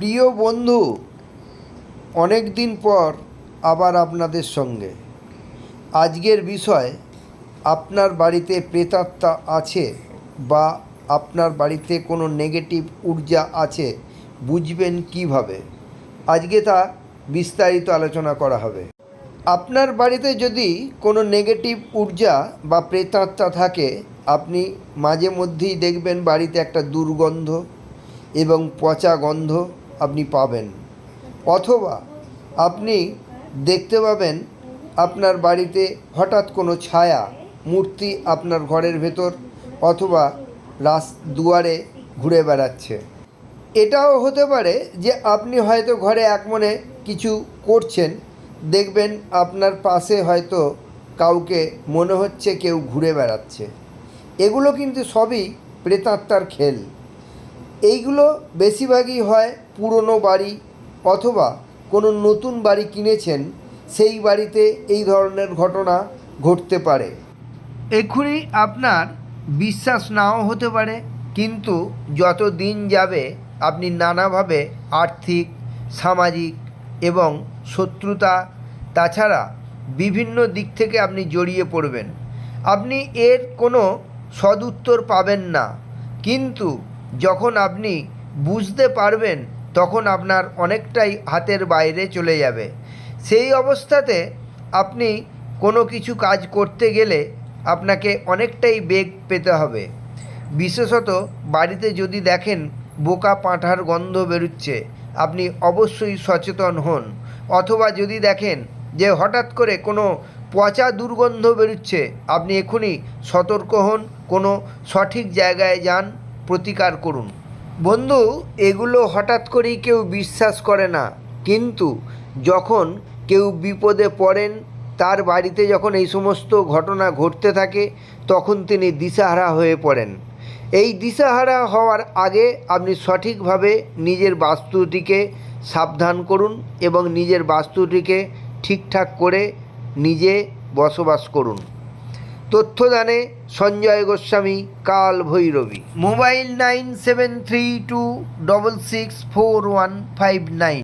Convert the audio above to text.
প্রিয় বন্ধু অনেক দিন পর আবার আপনাদের সঙ্গে। আজকের বিষয়, আপনার বাড়িতে প্রেতাত্মা আছে বা আপনার বাড়িতে কোনো নেগেটিভ ঊর্জা আছে, বুঝবেন কীভাবে? আজকে তা বিস্তারিত আলোচনা করা হবে। আপনার বাড়িতে যদি কোনো নেগেটিভ ঊর্জা বা প্রেতাত্মা থাকে, আপনি মাঝে মধ্যেই দেখবেন বাড়িতে একটা দুর্গন্ধ এবং পচা গন্ধ আপনি পাবেন। অথবা আপনি দেখতে পাবেন আপনার বাড়িতে হঠাৎ কোনো ছায়া, মূর্তি আপনার ঘরের ভেতর অথবা রাস দুয়ারে ঘুরে বেড়াচ্ছে। এটাও হতে পারে যে আপনি হয়তো ঘরে এক মনে কিছু করছেন, দেখবেন আপনার পাশে হয়তো কাউকে মনে হচ্ছে কেউ ঘুরে বেড়াচ্ছে। এগুলো কিন্তু সবই প্রেতাত্মার খেল। এইগুলো বেশিরভাগই হয় পুরনো বাড়ি অথবা কোনো নতুন বাড়ি কিনেছেন, সেই বাড়িতে এই ধরনের ঘটনা ঘটতে পারে। এক্ষুনি আপনার বিশ্বাস নাও হতে পারে, কিন্তু যত দিন যাবে আপনি নানাভাবে আর্থিক, সামাজিক এবং শত্রুতা, তাছাড়া বিভিন্ন দিক থেকে আপনি জড়িয়ে পড়বেন। আপনি এর কোনো সদুত্তর পাবেন না, কিন্তু যখন আপনি বুঝতে পারবেন, তখন আপনার অনেকটাই হাতের বাইরে চলে যাবে। সেই অবস্থাতে আপনি কোনো কিছু কাজ করতে গেলে আপনাকে অনেকটাই বেগ পেতে হবে। বিশেষত বাড়িতে যদি দেখেন বোকা পাঁঠার গন্ধ বেরুচ্ছে, আপনি অবশ্যই সচেতন হন। অথবা যদি দেখেন যে হঠাৎ করে কোনো পচা দুর্গন্ধ বেরুচ্ছে, আপনি এখনই সতর্ক হন, কোনো সঠিক জায়গায় যান। প্রতিকার করুন। বন্ধু, এগুলো হঠাৎ করেই কেউ বিশ্বাস করে না। কিন্তু যখন কেউ বিপদে পড়েন, তার বাড়িতে যখন এই সমস্ত ঘটনা ঘটতে থাকে, তখন তিনি দিশাহারা হয়ে পড়েন। এই দিশাহারা হওয়ার আগে আপনি সঠিকভাবে নিজের বাস্তুটিকে সাবধান করুন এবং নিজের বাস্তুটিকে ঠিকঠাক করে নিজে বসবাস করুন। তথ্যদানে সঞ্জয় গোস্বামী, কাল ভৈরবী। Mobile nine seven three two double six four one five nine.